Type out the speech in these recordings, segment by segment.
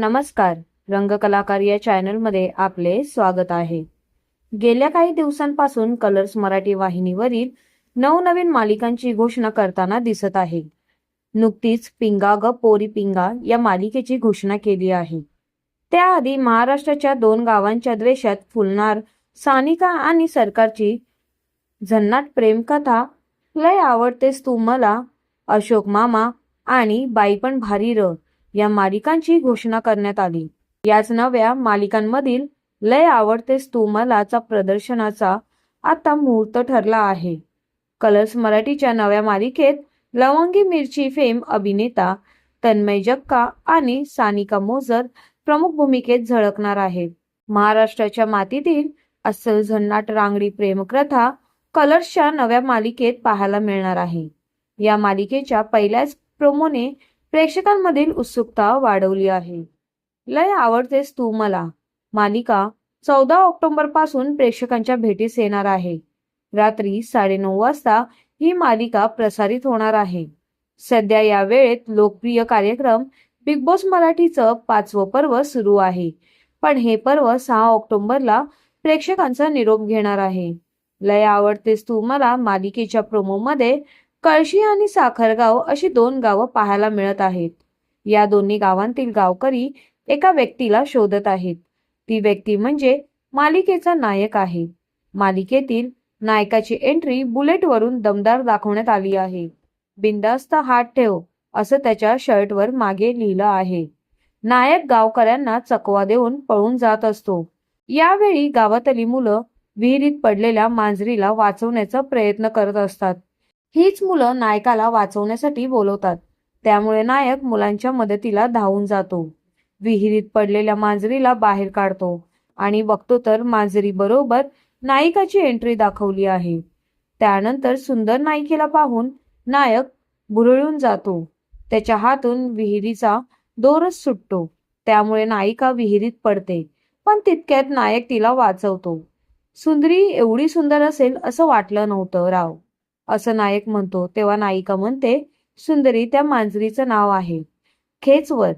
नमस्कार. रंगकलाकार या चॅनलमध्ये आपले स्वागत आहे. गेल्या काही दिवसांपासून कलर्स मराठी वाहिनीवरील नवनवीन मालिकांची घोषणा करताना दिसत आहे. नुकतीच पिंगा ग पोरी पिंगा या मालिकेची घोषणा केली आहे. त्याआधी महाराष्ट्राच्या दोन गावांच्या द्वेषात फुलणार सानिका आणि सरकारची झन्नाट प्रेमकथा लय आवडतेस तू मला अशोक मामा आणि बाई पण भारी र. या मालिकांची घोषणा करण्यात आली. याच नव्या मालिकांमधील लय आवडतेस तू मलाचा प्रदर्शनाचा आता मुहूर्त ठरला आहे. कलर्स मराठीच्या नव्या मालिकेत लवंगी मिरची फेम अभिनेता तन्मय जक्का आणि सानिका मोजर प्रमुख भूमिकेत झळकणार आहेत महाराष्ट्राच्या मातीतील अस्सल झन्नाट रांगडी प्रेमकथा कलर्सच्या नव्या मालिकेत पाहायला मिळणार आहे. या मालिकेच्या पहिल्याच प्रोमोने प्रेक्षकांमधील उत्सुकता वाढवली आहे. लय आवडतेस तू मला. मालिका चौदा ऑक्टोबरपासून प्रेक्षकांच्या भेटीस येणार आहे. रात्री साडेनऊ वाजता ही मालिका प्रसारित होणार आहे. सध्या या वेळेत लोकप्रिय कार्यक्रम बिग बॉस मराठीचं पाचवं पर्व सुरू आहे. पण हे पर्व सहा ऑक्टोबरला प्रेक्षकांचा निरोप घेणार आहे. लय आवडतेस तू मला मालिकेच्या प्रोमोमध्ये कळशी आणि साखरगाव अशी दोन गावं पाहायला मिळत आहेत. या दोन्ही गावांतील गावकरी एका व्यक्तीला शोधत आहेत. ती व्यक्ती म्हणजे मालिकेचा नायक आहे. मालिकेतील नायकाची एंट्री बुलेटवरून दमदार दाखवण्यात आली आहे. बिंदास्त हात ठेव असं त्याच्या शर्टवर मागे लिहिलं आहे. नायक गावकऱ्यांना चकवा देऊन पळून जात असतो. यावेळी गावातली मुलं विहिरीत पडलेल्या मांजरीला वाचवण्याचा प्रयत्न करत असतात. हीच मुलं नायकाला वाचवण्यासाठी बोलवतात. त्यामुळे नायक मुलांच्या मदतीला धावून जातो. विहिरीत पडलेल्या मांजरीला बाहेर काढतो आणि बघतो तर मांजरी बरोबर नायिकाची एंट्री दाखवली आहे. त्यानंतर सुंदर नायिकेला पाहून नायक बुरळून जातो. त्याच्या हातून विहिरीचा दोरच सुटतो. त्यामुळे नायिका विहिरीत पडते पण तितक्यात नायक तिला वाचवतो. सुंदरी एवढी सुंदर असेल असं वाटलं नव्हतं राव. असं नायक म्हणतो तेव्हा नायिका म्हणते सुंदरी त्या मांजरीचं नाव आहे. खेचवर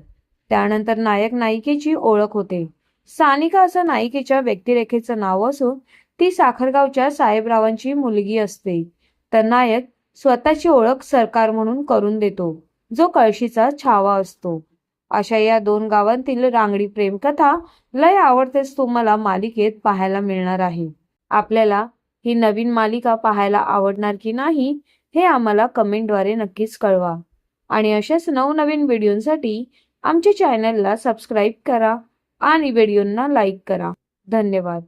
त्यानंतर नायक नायिकेची ओळख होते. सानिका असं नायिकेच्या व्यक्तिरेखेचं नाव असून ती साखरगावच्या साहेबरावांची मुलगी असते. तर नायक स्वतःची ओळख सरकार म्हणून करून देतो जो कळशीचा छावा असतो. अशा या दोन गावांतील रांगडी प्रेमकथा लय आवडतेच तुम्हाला मालिकेत पाहायला मिळणार आहे. आपल्याला ही नवीन मालिका पाहायला आवडणार की नाही हे आम्हाला कमेंटद्वारे नक्कीच कळवा. आणि अशाच नवनवीन व्हिडिओंसाठी आमच्या चॅनलला सबस्क्राईब करा आणि व्हिडिओंना लाईक करा. धन्यवाद.